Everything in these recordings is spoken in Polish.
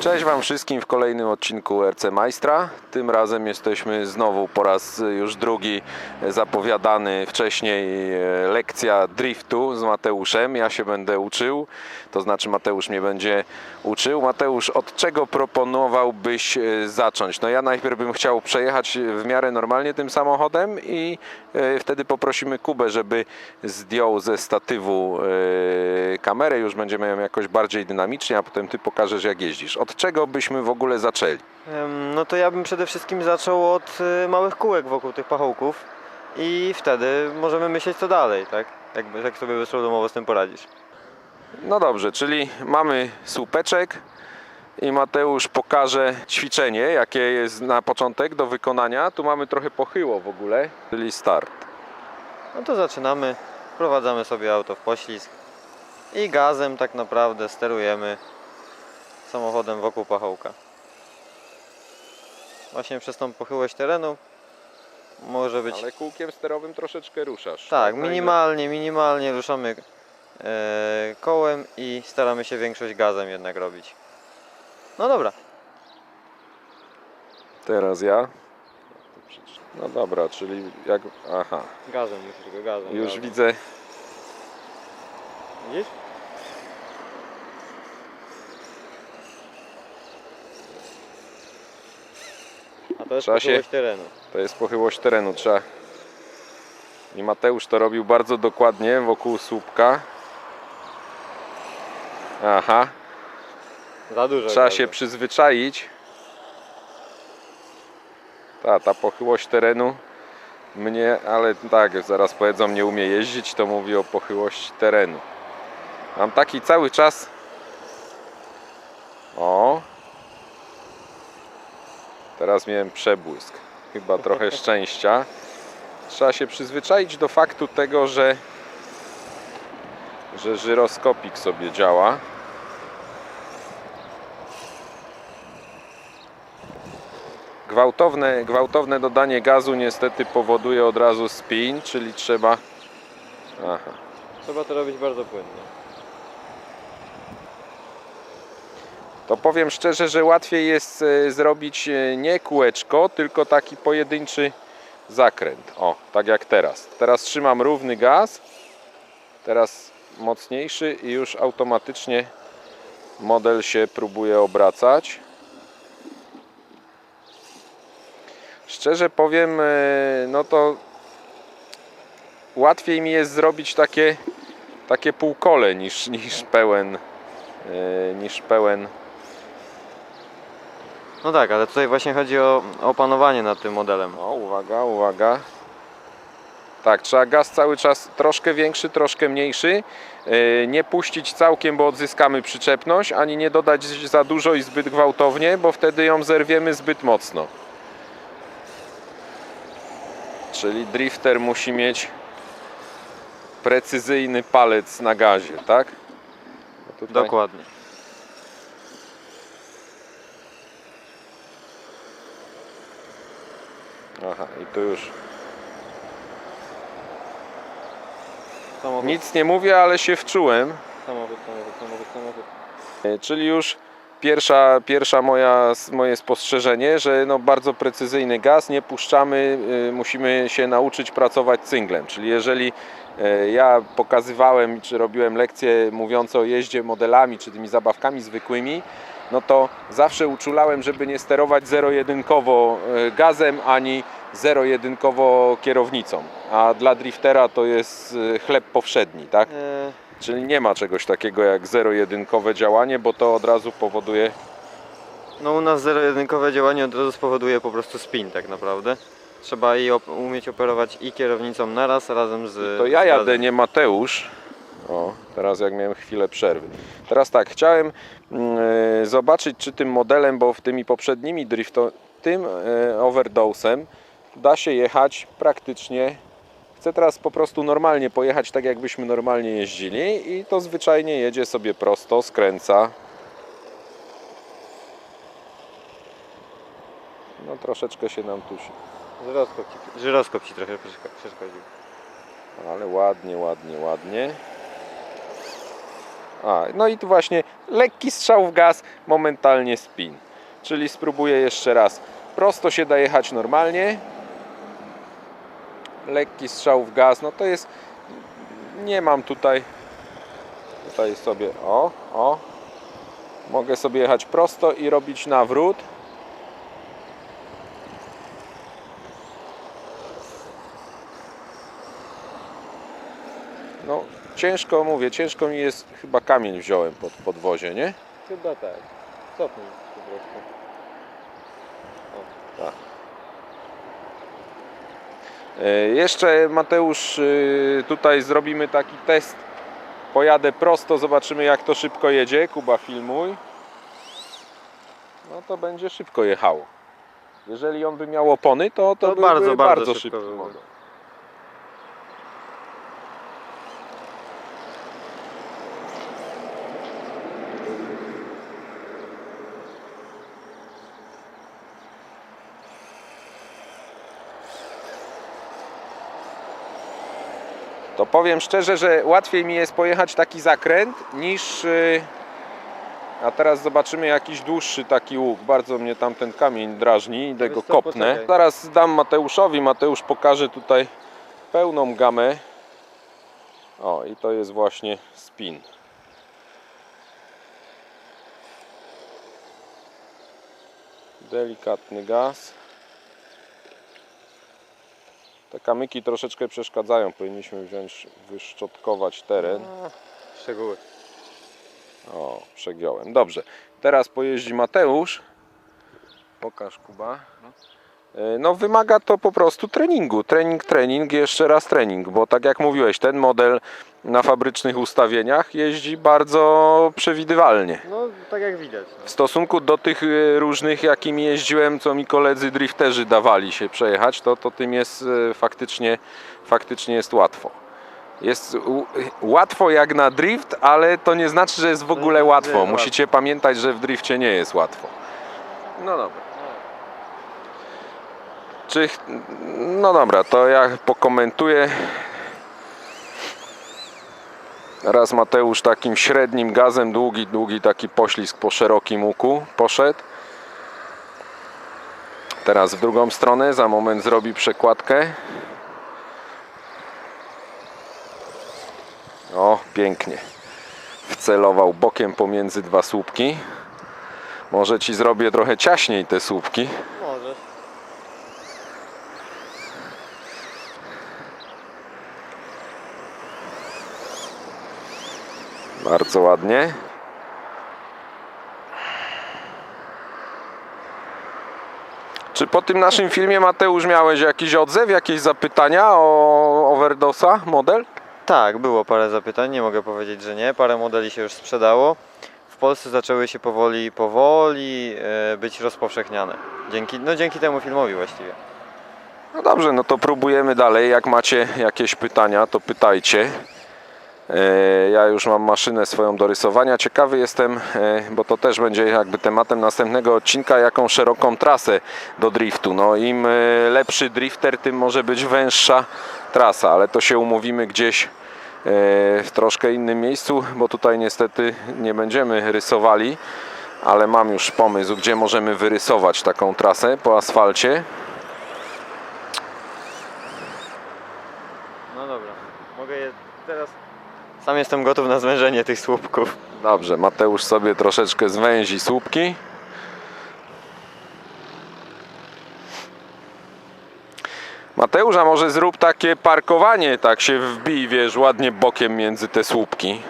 Cześć Wam wszystkim w kolejnym odcinku RC Majstra. Tym razem jesteśmy znowu po raz już drugi zapowiadany wcześniej e, lekcja driftu z Mateuszem. Ja się będę uczył, to znaczy Mateusz mnie będzie uczył. Mateusz, od czego proponowałbyś e, zacząć? No ja najpierw bym chciał przejechać w miarę normalnie tym samochodem i e, wtedy poprosimy Kubę, żeby zdjął ze statywu kamerę, już będziemy ją jakoś bardziej dynamicznie, a potem Ty pokażesz jak jeździsz. Od czego byśmy w ogóle zaczęli? No to ja bym przede wszystkim zaczął od y, małych kółek wokół tych pachołków i wtedy możemy myśleć co dalej, tak? Jak, jak sobie bezproblemowo z tym poradzisz. No dobrze, czyli mamy słupeczek i Mateusz pokaże ćwiczenie, jakie jest na początek do wykonania. Tu mamy trochę pochyło w ogóle, czyli start. No to zaczynamy, wprowadzamy sobie auto w poślizg i gazem tak naprawdę sterujemy samochodem wokół pachołka. Właśnie przez tą pochyłość terenu może być... Ale kółkiem sterowym troszeczkę ruszasz. Tak, minimalnie, minimalnie ruszamy e, kołem i staramy się większość gazem jednak robić. No dobra. Teraz ja. No dobra, czyli jak... Aha, Gazem musisz go gazem. już gazem. widzę. Widzisz? To jest Trzeba się- pochyłość terenu. To jest pochyłość terenu. Trzeba... I Mateusz to robił bardzo dokładnie wokół słupka. Aha, Za dużo. Trzeba się przyzwyczaić. Ta, ta pochyłość terenu mnie, ale tak, zaraz powiedzą, nie umie jeździć, to mówi o pochyłości terenu. Mam taki cały czas. O. Teraz miałem przebłysk. Chyba trochę szczęścia. Trzeba się przyzwyczaić do faktu tego, że że żyroskopik sobie działa. Gwałtowne, gwałtowne dodanie gazu niestety powoduje od razu spin, czyli trzeba. Aha. Trzeba to robić bardzo płynnie. To powiem szczerze, że łatwiej jest e, zrobić e, nie kółeczko, tylko taki pojedynczy zakręt. O, tak jak teraz. Teraz trzymam równy gaz, teraz mocniejszy i już automatycznie model się próbuje obracać. Szczerze powiem, e, no to łatwiej mi jest zrobić takie, takie półkole niż, niż pełen niż pełen No tak, ale tutaj właśnie chodzi o opanowanie nad tym modelem. O, uwaga, uwaga. Tak, trzeba gaz cały czas troszkę większy, troszkę mniejszy. Yy, Nie puścić całkiem, bo odzyskamy przyczepność, ani nie dodać za dużo i zbyt gwałtownie, bo wtedy ją zerwiemy zbyt mocno. Czyli drifter musi mieć precyzyjny palec na gazie, tak? Tutaj- Dokładnie. Aha, i tu już Samochód, nic nie mówię, ale się wczułem. samochód, samochód, samochód, samochód. E, Czyli już pierwsza, pierwsza moja, moje spostrzeżenie, że no bardzo precyzyjny gaz, nie puszczamy, y, musimy się nauczyć pracować cynglem. Czyli jeżeli e, ja pokazywałem czy robiłem lekcje mówiące o jeździe modelami czy tymi zabawkami zwykłymi, no to zawsze uczulałem, żeby nie sterować zero-jedynkowo e, gazem ani zero-jedynkowo kierownicą. A dla driftera to jest e, chleb powszedni, tak? E, Czyli nie ma czegoś takiego jak zero-jedynkowe działanie, bo to od razu powoduje. no u nas zero-jedynkowe działanie od razu spowoduje po prostu spin tak naprawdę. Trzeba i op- umieć operować i kierownicą naraz razem z... To ja jadę, nie Mateusz. O, teraz jak miałem chwilę przerwy. Teraz tak, chciałem mm, e, zobaczyć, czy tym modelem, bo w tymi poprzednimi drifto, tym e, overdose'em da się jechać praktycznie. Chcę teraz po prostu normalnie pojechać, tak jakbyśmy normalnie jeździli, i to zwyczajnie jedzie sobie prosto, skręca. No troszeczkę się nam tu się Żyroskop ci, żyroskop ci trochę przeszko- przeszkodził. Ale ładnie, ładnie, ładnie. A, no i tu właśnie lekki strzał w gaz, momentalnie spin. Czyli spróbuję jeszcze raz. Prosto się da jechać normalnie. Lekki strzał w gaz, no to jest. Nie mam tutaj. Tutaj sobie. O, o. Mogę sobie jechać prosto i robić nawrót. No, ciężko mówię, ciężko mi jest, chyba kamień wziąłem pod podwozie, nie? Chyba tak. Cofnij po prostu. E, Jeszcze Mateusz, y, tutaj zrobimy taki test. Pojadę prosto, zobaczymy jak to szybko jedzie. Kuba filmuj. No to będzie szybko jechało. Jeżeli on by miał opony, to to, To byłby bardzo, bardzo, bardzo szybki szybko powiem szczerze, że łatwiej mi jest pojechać taki zakręt niż. y, A teraz zobaczymy jakiś dłuższy taki łuk. Bardzo mnie tam ten kamień drażni, idę Wiesz go co, kopnę. poczekaj. Zaraz dam Mateuszowi. Mateusz pokaże tutaj pełną gamę. O, i to jest właśnie spin. Delikatny gaz. Te kamyki troszeczkę przeszkadzają. Powinniśmy wziąć, wyszczotkować teren. Szczegóły. O, przegiąłem. Dobrze. Teraz pojeździ Mateusz. Pokaż Kuba. E, No wymaga to po prostu treningu. Trening, trening, jeszcze raz trening, bo tak jak mówiłeś, ten model na fabrycznych ustawieniach jeździ bardzo przewidywalnie. No, tak jak widać. No. W stosunku do tych e, różnych, jakimi jeździłem, co mi koledzy drifterzy dawali się przejechać, to, to tym jest e, faktycznie, faktycznie jest łatwo. Jest łatwo jak na drift, ale to nie znaczy, że jest w ogóle nie łatwo. Musicie pamiętać, że w drifcie nie jest łatwo. No dobra. Czy... No dobra, to ja pokomentuję. Raz Mateusz takim średnim gazem, długi, długi taki poślizg po szerokim łuku poszedł. Teraz w drugą stronę, za moment zrobi przekładkę. O, pięknie. Wcelował bokiem pomiędzy dwa słupki. Może ci zrobię trochę ciaśniej te słupki. Możesz. Bardzo ładnie. Czy po tym naszym filmie, Mateusz, miałeś jakiś odzew, jakieś zapytania o Overdosa model? Tak, było parę zapytań, nie mogę powiedzieć, że nie. Parę modeli się już sprzedało. W Polsce zaczęły się powoli, powoli e, być rozpowszechniane. Dzięki, no dzięki temu filmowi właściwie. No dobrze, no to próbujemy dalej. Jak macie jakieś pytania, to pytajcie. E, Ja już mam maszynę swoją do rysowania. Ciekawy jestem, e, bo to też będzie jakby tematem następnego odcinka, jaką szeroką trasę do driftu. No im e, lepszy drifter, tym może być węższa trasa, ale to się umówimy gdzieś w troszkę innym miejscu, bo tutaj niestety nie będziemy rysowali, ale mam już pomysł, gdzie możemy wyrysować taką trasę po asfalcie. No dobra, mogę je teraz... Sam jestem gotów na zwężenie tych słupków. Dobrze, Mateusz sobie troszeczkę zwęzi słupki. Mateusz, a może zrób takie parkowanie, tak się wbij, wiesz, ładnie bokiem między te słupki.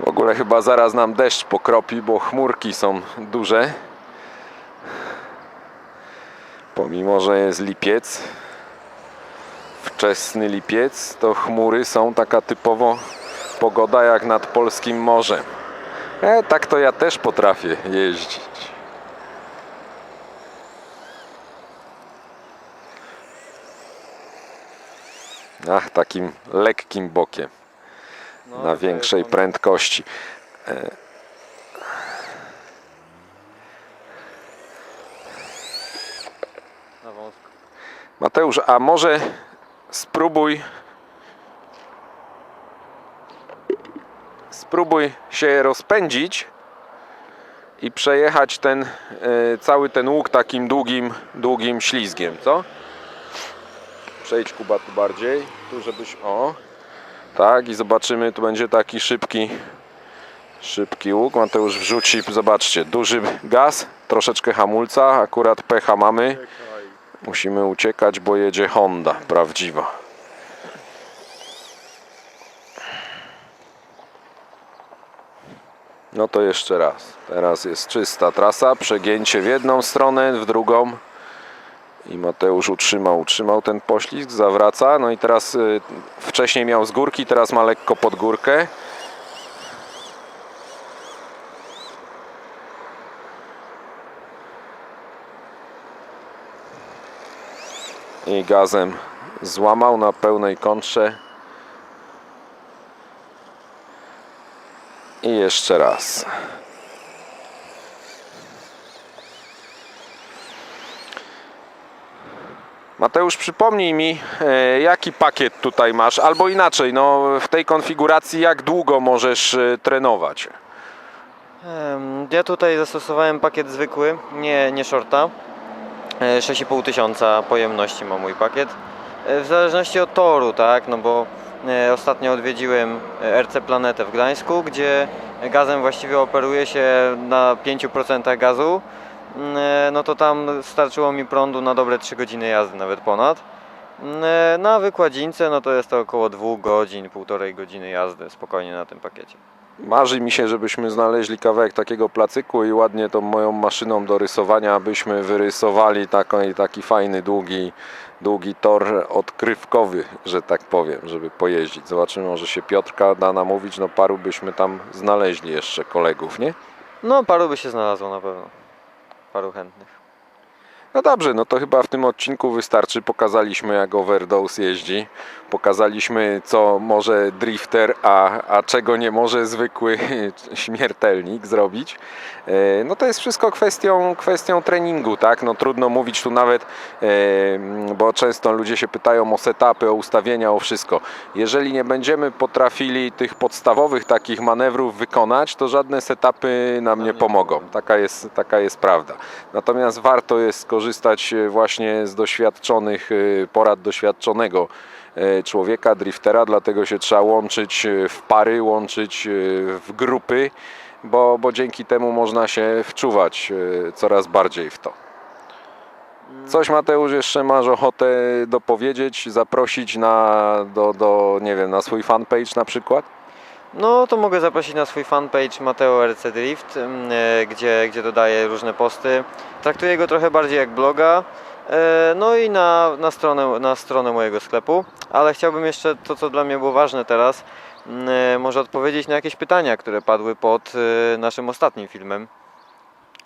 W ogóle chyba zaraz nam deszcz pokropi, bo chmurki są duże. Pomimo, że jest lipiec, wczesny lipiec, to chmury są taka typowo pogoda jak nad polskim morzem. E, tak to ja też potrafię jeździć. Ach, takim lekkim bokiem No, na większej prędkości. Na wąsko. Mateusz, a może spróbuj spróbuj się rozpędzić i przejechać ten e, cały ten łuk takim długim, długim ślizgiem, co? Przejdź Kuba tu bardziej, tu żebyś, o, tak i zobaczymy, tu będzie taki szybki, szybki łuk, Mateusz wrzuci, zobaczcie, duży gaz, troszeczkę hamulca, akurat pecha mamy, musimy uciekać, bo jedzie Honda, prawdziwa. No to jeszcze raz. Teraz jest czysta trasa, przegięcie w jedną stronę, w drugą. I Mateusz utrzymał, utrzymał ten poślizg, zawraca. No i teraz y, wcześniej miał z górki, teraz ma lekko pod górkę. I gazem złamał na pełnej kontrze. I jeszcze raz. Mateusz, przypomnij mi, e, jaki pakiet tutaj masz, albo inaczej, no w tej konfiguracji jak długo możesz e, trenować? Ja tutaj zastosowałem pakiet zwykły, nie, nie shorta. E, 6,5 tysiąca pojemności ma mój pakiet. E, W zależności od toru, tak, no bo e, ostatnio odwiedziłem e, RC Planetę w Gdańsku, gdzie gazem właściwie operuje się na 5% gazu. Mm, No to tam starczyło mi prądu na dobre 3 godziny jazdy, nawet ponad. Mm, Na wykładzince no to jest to około 2 godzin, półtorej godziny jazdy spokojnie na tym pakiecie. Marzy mi się, żebyśmy znaleźli kawałek takiego placyku i ładnie tą moją maszyną do rysowania byśmy wyrysowali taki, taki fajny, długi, długi tor odkrywkowy, że tak powiem, żeby pojeździć. Zobaczymy, może się Piotrka da namówić, no paru byśmy tam znaleźli jeszcze kolegów, nie? No paru by się znalazło na pewno. Paru chętnych. No dobrze, no to chyba w tym odcinku wystarczy. Pokazaliśmy jak overdose jeździ. Pokazaliśmy co może drifter, a, a czego nie może zwykły śmiertelnik zrobić. E, No to jest wszystko kwestią, kwestią treningu, tak? No trudno mówić tu nawet, e, bo często ludzie się pytają o setupy, o ustawienia, o wszystko. Jeżeli nie będziemy potrafili tych podstawowych takich manewrów wykonać, to żadne setupy nam nie pomogą. Taka jest, taka jest prawda. Natomiast warto jest skorzystać e, właśnie z doświadczonych e, porad doświadczonego e, człowieka, driftera, dlatego się trzeba łączyć w pary, łączyć w grupy, bo, bo dzięki temu można się wczuwać coraz bardziej w to. Coś Mateusz jeszcze masz ochotę dopowiedzieć, zaprosić na, do, do, nie wiem, na swój fanpage na przykład? No to mogę zaprosić na swój fanpage Mateo RC Drift, mm, e, gdzie, gdzie dodaję różne posty. Traktuję go trochę bardziej jak bloga. e, No i na, na, stronę, na stronę mojego sklepu. Ale chciałbym jeszcze to, co dla mnie było ważne teraz, mm, e, może odpowiedzieć na jakieś pytania, które padły pod naszym ostatnim filmem,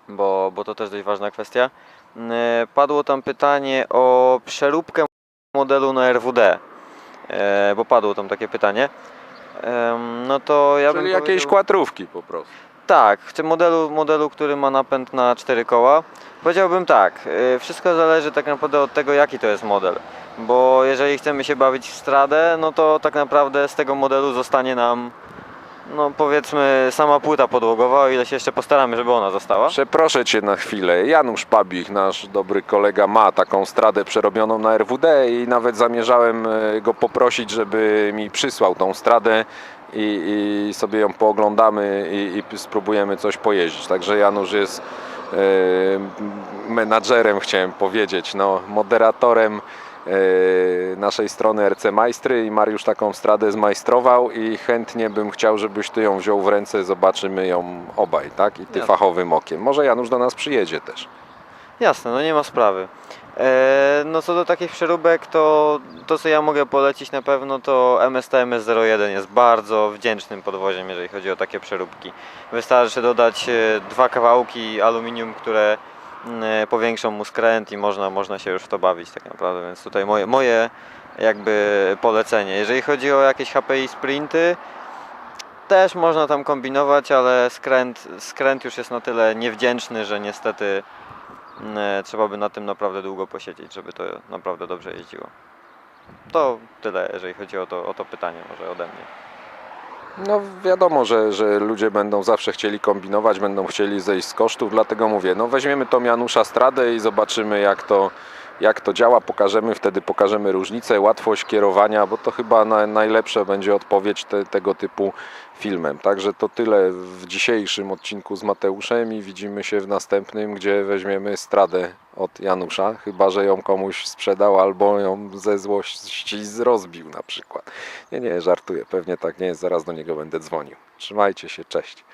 bo, bo to też dość ważna kwestia. Mm, Padło tam pytanie o przeróbkę modelu na RWD, bo padło tam takie pytanie. No to ja Czyli bym jakiejś powiedział- kładrówki po prostu. Tak, chcę modelu, modelu, który ma napęd na cztery koła. Powiedziałbym tak, y, wszystko zależy tak naprawdę od tego, jaki to jest model. Bo jeżeli chcemy się bawić w stradę, no to tak naprawdę z tego modelu zostanie nam, no powiedzmy, sama płyta podłogowa, o ile się jeszcze postaramy, żeby ona została. Przeproszę Cię na chwilę. Janusz Pabich, nasz dobry kolega, ma taką stradę przerobioną na RWD i nawet zamierzałem e, go poprosić, żeby mi przysłał tą stradę i, i sobie ją pooglądamy i, i spróbujemy coś pojeździć. Także Janusz jest e, menadżerem, chciałem powiedzieć, no, moderatorem naszej strony RC Majstry i Mariusz taką stradę zmajstrował i chętnie bym chciał, żebyś Ty ją wziął w ręce, zobaczymy ją obaj, tak? I Ty Jasne. fachowym okiem. Może Janusz do nas przyjedzie też. Jasne, no nie ma sprawy. E, no co do takich przeróbek, to to co ja mogę polecić na pewno to MST MS01 jest bardzo wdzięcznym podwoziem, jeżeli chodzi o takie przeróbki. Wystarczy dodać e, dwa kawałki aluminium, które e, powiększą mu skręt i można, można się już w to bawić tak naprawdę, więc tutaj moje, moje jakby polecenie. Jeżeli chodzi o jakieś HPI sprinty, też można tam kombinować, ale skręt, skręt już jest na tyle niewdzięczny, że niestety e, trzeba by na tym naprawdę długo posiedzieć, żeby to naprawdę dobrze jeździło. To tyle, jeżeli chodzi o to, o to pytanie może ode mnie. No wiadomo, że, że ludzie będą zawsze chcieli kombinować, będą chcieli zejść z kosztów, dlatego mówię, no weźmiemy tą Janusza Stradę i zobaczymy jak to, jak to działa, pokażemy, wtedy pokażemy różnicę, łatwość kierowania, bo to chyba na, najlepsza będzie odpowiedź te, tego typu filmem. Także to tyle w dzisiejszym odcinku z Mateuszem i widzimy się w następnym, gdzie weźmiemy Stradę od Janusza, chyba że ją komuś sprzedał albo ją ze złości rozbił na przykład. Nie, nie, żartuję, pewnie tak nie jest, zaraz do niego będę dzwonił. Trzymajcie się, cześć.